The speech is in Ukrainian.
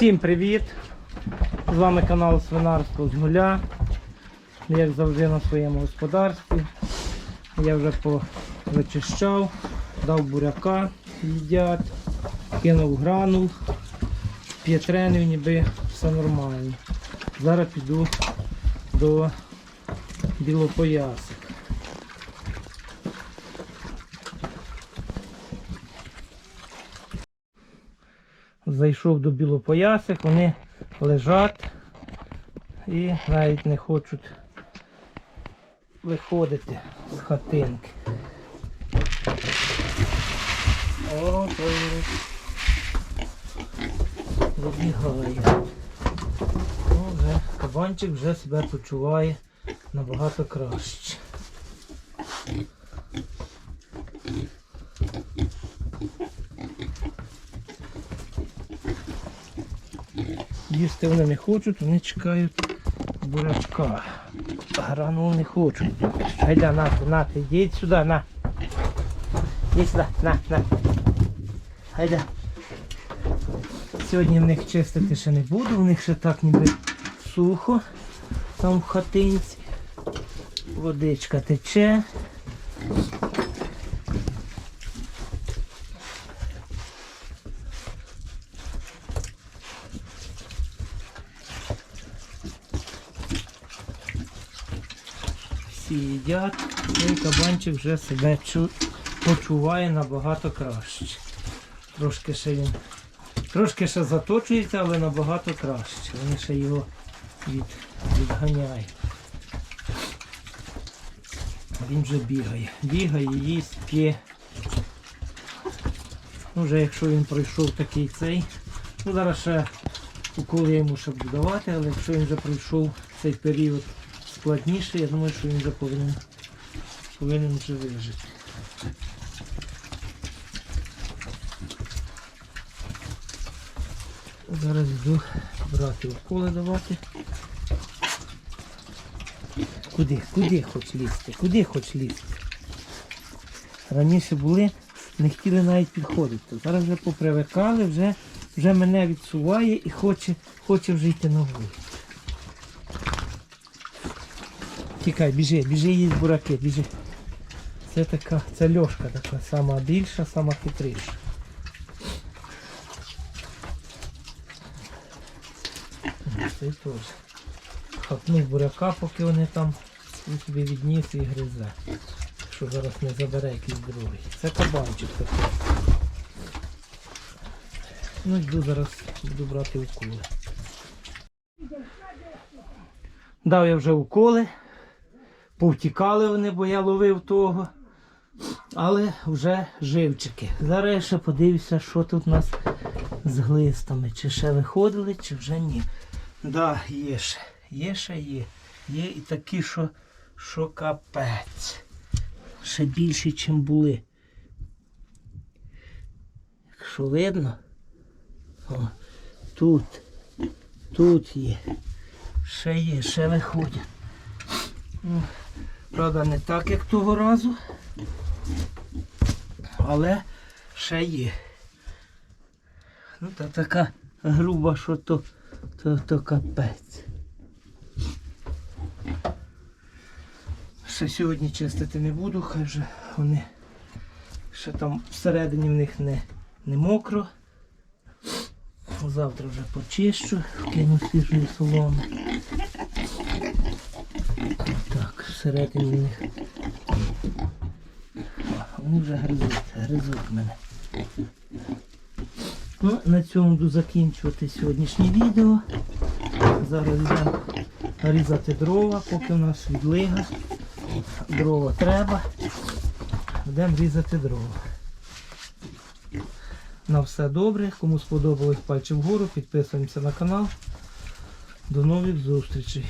Всім привіт! З вами канал Свинарство з нуля. Як завжди на своєму господарстві. Я вже повичищав, дав буряка, їдять, кинув гранул, п'єтренів, ніби все нормально. Зараз піду до білопоясик. Зайшов до білопоясик, вони лежать і навіть не хочуть виходити з хатинки. О, той вибігає. Ну, вже, кабанчик вже себе почуває набагато краще. Їсти вони не хочуть, вони чекають бурячка. Гранул не хочуть. Гайда, на, на, йдіть сюди, на. Йдіть сюди, на, на. Гайда. Сьогодні в них чистити ще не буду, в них ще так ніби сухо. Там в хатинці. Водичка тече. Всі їдять, кабанчик вже себе почуває набагато краще. Трошки ще він. Трошки ще заточується, але набагато краще. Вони ще його від, відганяють. Він вже бігає. Бігає, їсть, п'є. Ну, вже якщо він пройшов такий цей. Ну зараз ще уколи я йому ще буду давати, але якщо він вже пройшов цей період складніше, я думаю, що він вже повинен, повинен вже вижити. Зараз йду брати уколи давати. Куди? Куди хоч лізти? Куди хоч лізти? Раніше були, не хотіли навіть підходити. Зараз вже попривикали, вже, вже мене відсуває і хоче, хоче вже йти на вулицю. Тікай, біжи, біжи їсть бураки, біжи. Це така, це льошка така, сама більша, сама хитріша. Це теж. Хапнув буряка, поки вони там він собі відніс і гризе. Що зараз не забере якийсь другий. Це кабанчик такий. Ну йду зараз, буду брати уколи. Дав я вже уколи. Повтікали вони, бо я ловив того. Але вже живчики. Зараз я ще подивлюся, що тут у нас з глистами. Чи ще виходили, чи вже ні. Да, є ще. Є ще є. Є і такі, що, що капець. Ще більші, ніж були. Якщо видно, о, тут, тут є. Ще є, ще виходять. Правда, не так, як того разу. Але ще є. Ну, та така груба, що то, то, то капець. Ще сьогодні чистити не буду, хай вже вони ще там всередині в них не, не мокро. Завтра вже почищу, вкину свіжої соломи. Так, всередині них. Вони вже гризуть, гризуть мене. Ну, на цьому буду закінчувати сьогоднішнє відео. Зараз йдемо різати дрова, поки у нас відлига. Дрова треба. Йдемо різати дрова. На все добре. Кому сподобалось пальчик вгору, підписуємося на канал. До нових зустрічей.